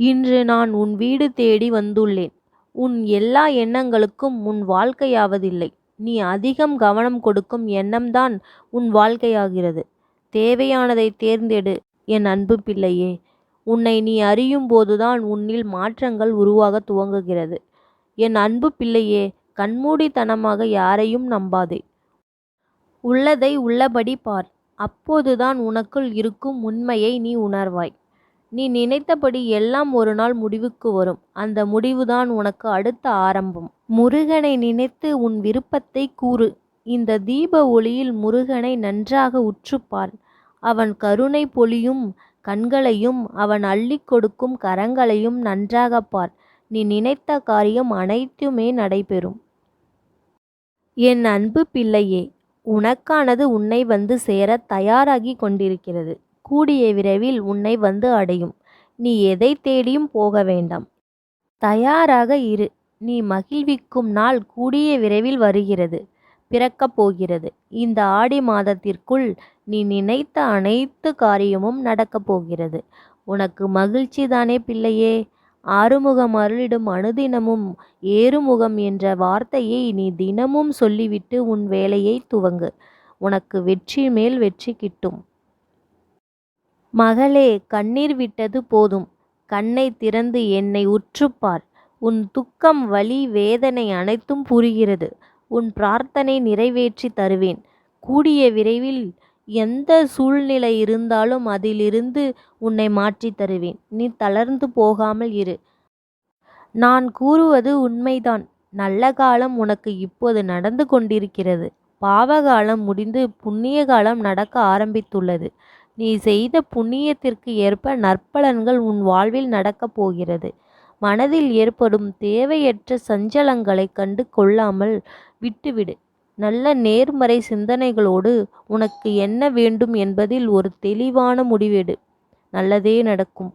இன்று நான் உன் வீடு தேடி வந்துள்ளேன். உன் எல்லா எண்ணங்களுக்கும் உன் வாழ்க்கையாவதில்லை. நீ அதிகம் கவனம் கொடுக்கும் எண்ணம்தான் உன் வாழ்க்கையாகிறது. தேவையானதைத் தேர்ந்தெடு என் அன்பு பிள்ளையே. உன்னை நீ அறியும் போதுதான் உன்னில் மாற்றங்கள் உருவாகத் துவங்குகிறது. என் அன்பு பிள்ளையே கண்மூடித்தனமாக யாரையும் நம்பாதே. உள்ளதை உள்ளபடி பார். அப்போதுதான் உனக்குள் இருக்கும் உண்மையை நீ உணர்வாய். நீ நினைத்தபடி எல்லாம் ஒரு நாள் முடிவுக்கு வரும். அந்த முடிவுதான் உனக்கு அடுத்த ஆரம்பம். முருகனை நினைத்து உன் விருப்பத்தைக் கூறு. இந்த தீப ஒளியில் முருகனை நன்றாக உற்றுப் பார். அவன் கருணை பொழியும் கண்களையும் அவன் அள்ளிக் கொடுக்கும் கரங்களையும் நன்றாகப் பார். நீ நினைத்த காரியம் அனைத்துமே நடைபெறும். என் அன்பு பிள்ளையே உனக்கானது உன்னை வந்து சேரத் தயாராகிக் கொண்டிருக்கிறது. கூடிய விரைவில் உன்னை வந்து அடையும். நீ எதை தேடியும் போக வேண்டாம். தயாராக இரு. நீ மகிழ்விக்கும் நாள் கூடிய விரைவில் வருகிறது பிறக்கப் போகிறது. இந்த ஆடி மாதத்திற்குள் நீ நினைத்த அனைத்து காரியமும் நடக்கப் போகிறது. உனக்கு மகிழ்ச்சிதானே பிள்ளையே. ஆறுமுகம் அருளிடும் அனுதினமும் ஏறுமுகம் என்ற வார்த்தையை நீ தினமும் சொல்லிவிட்டு உன் வேலையை துவங்கு. உனக்கு வெற்றி மேல் வெற்றி கிட்டும். மகளே கண்ணீர் விட்டது போதும். கண்ணை திறந்து என்னை உற்றுப்பார் உன் துக்கம் வலி வேதனை அனைத்தும் புரிகிறது. உன் பிரார்த்தனை நிறைவேற்றி தருவேன். கூடிய விரைவில் எந்த சூழ்நிலை இருந்தாலும் அதிலிருந்து உன்னை மாற்றி தருவேன். நீ தளர்ந்து போகாமல் இரு. நான் கூறுவது உண்மைதான். நல்ல காலம் உனக்கு இப்போது நடந்து கொண்டிருக்கிறது. பாவகாலம் முடிந்து புண்ணிய காலம் நடக்க ஆரம்பித்துள்ளது. நீ செய்த புண்ணியத்திற்கு ஏற்ப நற்பலன்கள் உன் வாழ்வில் நடக்கப் போகிறது. மனதில் ஏற்படும் தேவையற்ற சஞ்சலங்களைக் கண்டு கொள்ளாமல் விட்டுவிடு. நல்ல நேர்மறை சிந்தனைகளோடு உனக்கு என்ன வேண்டும் என்பதில் ஒரு தெளிவான முடிவெடு. நல்லதே நடக்கும்.